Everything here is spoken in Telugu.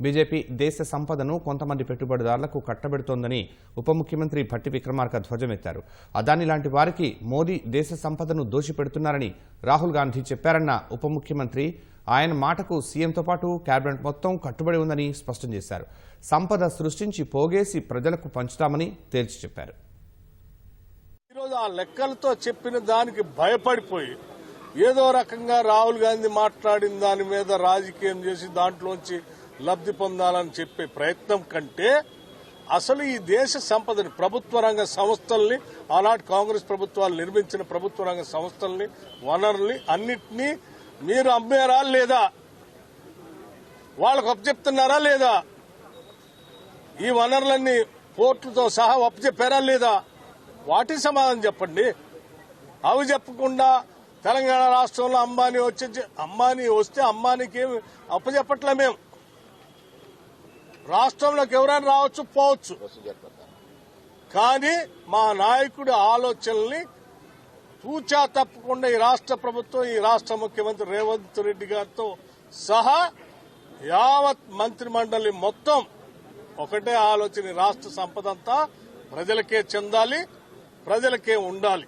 బీజేపీ దేశ సంపదను కొంతమంది పెట్టుబడిదారులకు కట్టబెడుతోందని ఉప ముఖ్యమంత్రి భట్టి విక్రమార్క ధ్వజమెత్తారు. అదాని లాంటి వారికి మోదీ దేశ సంపదను దోషిపెడుతున్నారని రాహుల్ గాంధీ చెప్పారన్న ఉప ముఖ్యమంత్రి ఆయన మాటకు సీఎంతో పాటు కేబినెట్ మొత్తం కట్టుబడి ఉందని స్పష్టం చేశారు. సంపద సృష్టించి పోగేసి ప్రజలకు పంచుతామని తేల్చి చెప్పారు. ఈరోజు ఆ లెక్కలతో చెప్పిన దానికి భయపడిపోయి ఏదో రకంగా రాహుల్ గాంధీ మాట్లాడిన దాని మీద రాజకీయం చేసి దాంట్లోంచి లబ్ధి పొందాలని చెప్పే ప్రయత్నం కంటే అసలు ఈ దేశ సంపదని ప్రభుత్వ రంగ సంస్థల్ని ఆనాటి కాంగ్రెస్ ప్రభుత్వాలు నిర్మించిన ప్రభుత్వ రంగ సంస్థల్ని వనరుల్ని అన్నిటినీ మీరు అమ్మారా లేదా? వాళ్ళకు అప్పచెప్తున్నారా లేదా? ఈ వనరులన్నీ పోర్టులతో సహా అప్పచెప్పారా లేదా? వాటి సమాధానం చెప్పండి. అవి చెప్పకుండా తెలంగాణ రాష్ట్రంలో అంబానీ వచ్చి అంబానీ వస్తే అంబానీకి ఏమి అప్పచెప్పట్లే మేము? రాష్ట్రంలోకి ఎవరైనా రావచ్చు పోవచ్చు. కానీ మా నాయకుడి ఆలోచనల్ని తూచా తప్పకుండా ఈ రాష్ట్ర ప్రభుత్వం ఈ రాష్ట్ర ముఖ్యమంత్రి రేవంత్ రెడ్డి గారితో సహా యావత్ మంత్రిమండలి మొత్తం ఒకటే ఆలోచన ఈ రాష్ట్ర సంపద అంతా ప్రజలకే చెందాలి ప్రజలకే ఉండాలి.